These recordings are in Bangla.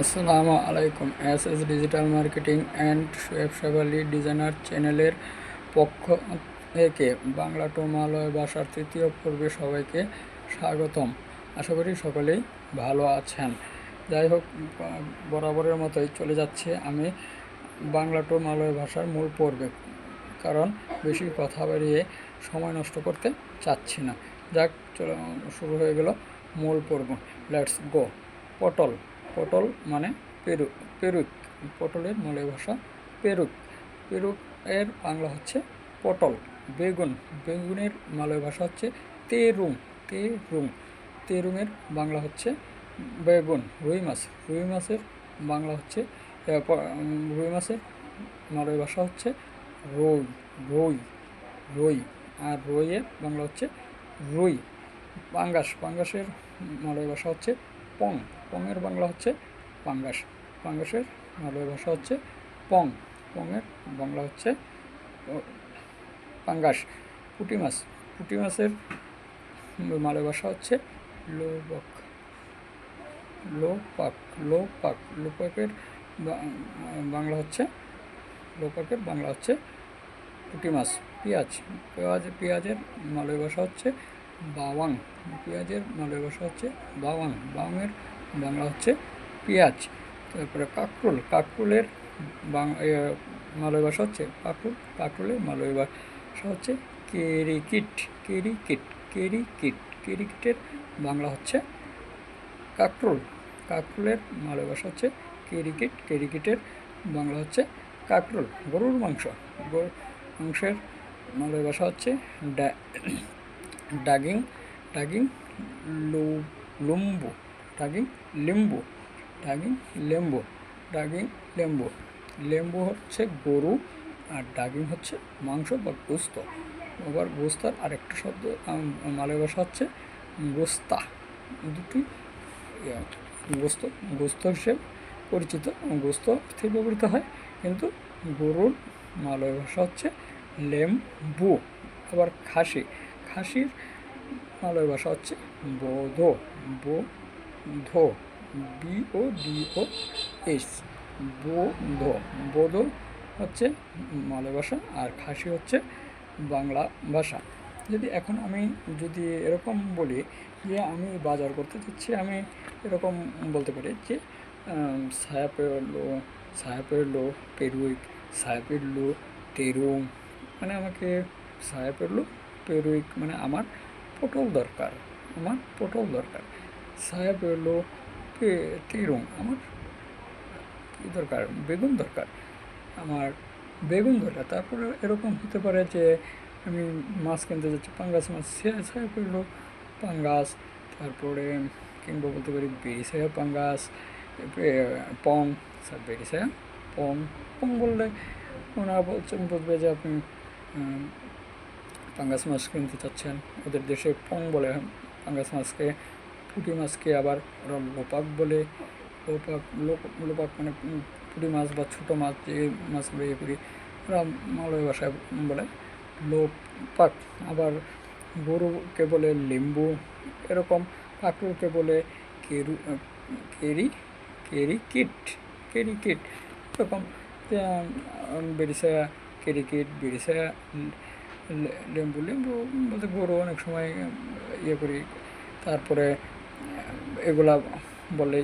আসসালামু আলাইকুম। S S digital marketing and Shoaib designer চ্যানেলের পক্ষ থেকে বাংলা টু মালয় ভাষার তৃতীয় পর্বে সবাইকে স্বাগতম। আশা করি সকলেই ভালো আছেন। যাই হোক, বরাবরের মতোই চলে যাচ্ছে আমি বাংলা টু মালয় ভাষার মূল পর্বে, কারণ বেশি কথা বাড়িয়ে সময় নষ্ট করতে চাচ্ছি না। যাক, চলো, শুরু হয়ে গেল মূল পর্ব। লেটস গো পটল। পটল মানে পেরুক পেরুক, পটলের মলয় ভাষা পেরুক। পেরুক এর বাংলা হচ্ছে পটল, বেগুন। বেগুনের মালয় ভাষা হচ্ছে তেরুং তেরুং। তেরুঙের বাংলা হচ্ছে বেগুন, রুই মাছ। রুই মাছের বাংলা হচ্ছে রুই মাছের মালয় ভাষা হচ্ছে রই রই রই। আর রইয়ের বাংলা হচ্ছে রুই। পাঙ্গাস, পাঙ্গাসের মালয় ভাষা হচ্ছে পং। পংয়ের বাংলা হচ্ছে পাঙ্গাস। পাঙ্গাসের মালয় ভাষা হচ্ছে পং। পংয়ের বাংলা হচ্ছে পাঙ্গাস। পুঁটি মাছ। পুঁটি মাছের মালয় ভাষা হচ্ছে লোবক। লোপাক। লোপাক। লোপাকের বাংলা হচ্ছে লোপাকের বাংলা হচ্ছে পুঁটি মাছ। পেঁয়াজ। পেঁয়াজ, পেঁয়াজের মালয় ভাষা হচ্ছে বাওয়াং। পেঁয়াজের মালয় ভাষা হচ্ছে বাওয়াং। বাওয়াংয়ের বাংলা হচ্ছে পেঁয়াজ, তারপরে কাকরুল, কাকরুলের বাং- মালয় ভাষা হচ্ছে কাকরুল, কাকরুলের মালয় ভাষা হচ্ছে কেরিকিট কেরিকিট কেরিকিট, কেরিকিটের বাংলা হচ্ছে কাকরুল, কাকরুলের মালয় ভাষা হচ্ছে কেরিকিট, কেরিকিটের বাংলা হচ্ছে কাকরুল, গরুর মাংস, গরুর মাংসের মালয় ভাষা হচ্ছে ডাগিং ডাগিং লুম্বু। ডাগিং লিম্বু ডাগিং লেম্বু ডাগিং লেম্বু লেম্বু হচ্ছে গরু আর ডাগিং হচ্ছে মাংস বা গোস্ত। আবার গোস্তার আরেকটা শব্দ মালয় ভাষা হচ্ছে গোস্তা। দুটি গোস্ত গোস্ত হিসেবে পরিচিত। গোস্ত থেকে ব্যবহৃত হয়, কিন্তু গরুর মালয় ভাষা হচ্ছে লেম্বু। আবার খাসি, খাসির মালয় ভাষা হচ্ছে Bodo. B O D O S Bodo Bodo হচ্ছে মালয় ভাষা আর খাসি হচ্ছে বাংলা ভাষা। যদি এখন আমি যদি এরকম বলি যে আমি বাজার করতে যাচ্ছি, আমি এরকম বলতে পারি যে ছায়া পেরলো ছায়া পেরলো পেরুইক ছায়া পেরলো তেরুং মানে আমাকে ছায়া পেরলো পেরুইক মানে আমার পটল দরকার, আমার পটল দরকার। ছায়া পেরলো পে- তেরুং আমার কী দরকার? বেগুন দরকার। আমার বেগুন দরকার। তারপরে এরকম হতে পারে যে আমি মাছ কিনতে যাচ্ছি, পাঙ্গাস মাছ। ছায়া পড়ল পাঙ্গাস, তারপরে কিংবা বলতে পারি বেরিসায়া পাঙ্গাস পং স্যার বেরিসায়া পং পং বললে ওনারা বলছেন, বুঝবে যে আপনি পাঙ্গাস মাছ কিনতে চাচ্ছেন। ওদের দেশে পং বলে, পাঙ্গাস মাছকে পুঁটি মাছকে আবার ওরা লোপাক বলে। লোপাক লোপ- লোপাক মানে পুঁটি মাছ বা ছোটো মাছ যে মাছগুলো ইয়ে করি ওরা মালয় ভাষায় বলে। লোপাক আবার গরুকে বলে লেম্বু, এরকম কাকরুলকে বলে কেরু কেরি কেরি কিট কেরি কিট, এরকম। বেরিসায়া কেরি কিট বেরিসায়া লেম্বু লেম্বু বলতে গরু অনেক সময় ইয়ে করি। তারপরে এগুলা বলে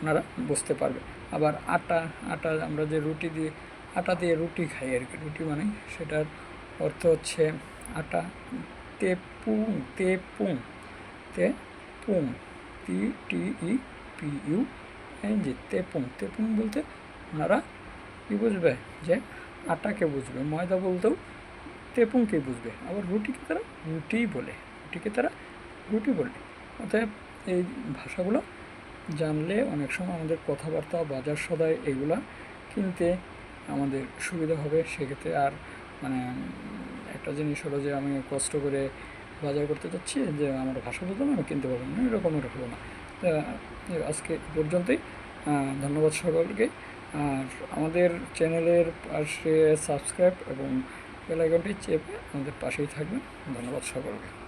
ওনারা বুঝতে পারবে। আবার আটা আটা আমরা যে রুটি দিয়ে, আটা দিয়ে রুটি খাই আর কি। রুটি মানে সেটার অর্থ হচ্ছে আটা তে পুং তে পুং তে পুং T T E P U N G তেপুং তেপুং বলতে ওনারা কী বুঝবে? যে আটাকে বুঝবে, ময়দা বলতেও তেপুংকে বুঝবে। আবার রুটিকে তারা রুটিই বলে, রুটিকে তারা রুটি বলে। অতএব এই ভাষাগুলো জানলে অনেক সময় আমাদের কথাবার্তা, বাজার সদায় এগুলা কিনতে আমাদের সুবিধা হবে। সেক্ষেত্রে আর মানে একটা জিনিস হলো যে আমি কষ্ট করে বাজার করতে যাচ্ছি যে আমার ভাষা বুঝলাম আমি কিনতে পারব না এরকমের হলো না। আজকে পর্যন্তই। ধন্যবাদ সকলকে। আর আমাদের চ্যানেলের পাশে সাবস্ক্রাইব এবং বেল আইকনটি চেপে আমাদের পাশেই থাকবেন। ধন্যবাদ সকলকে।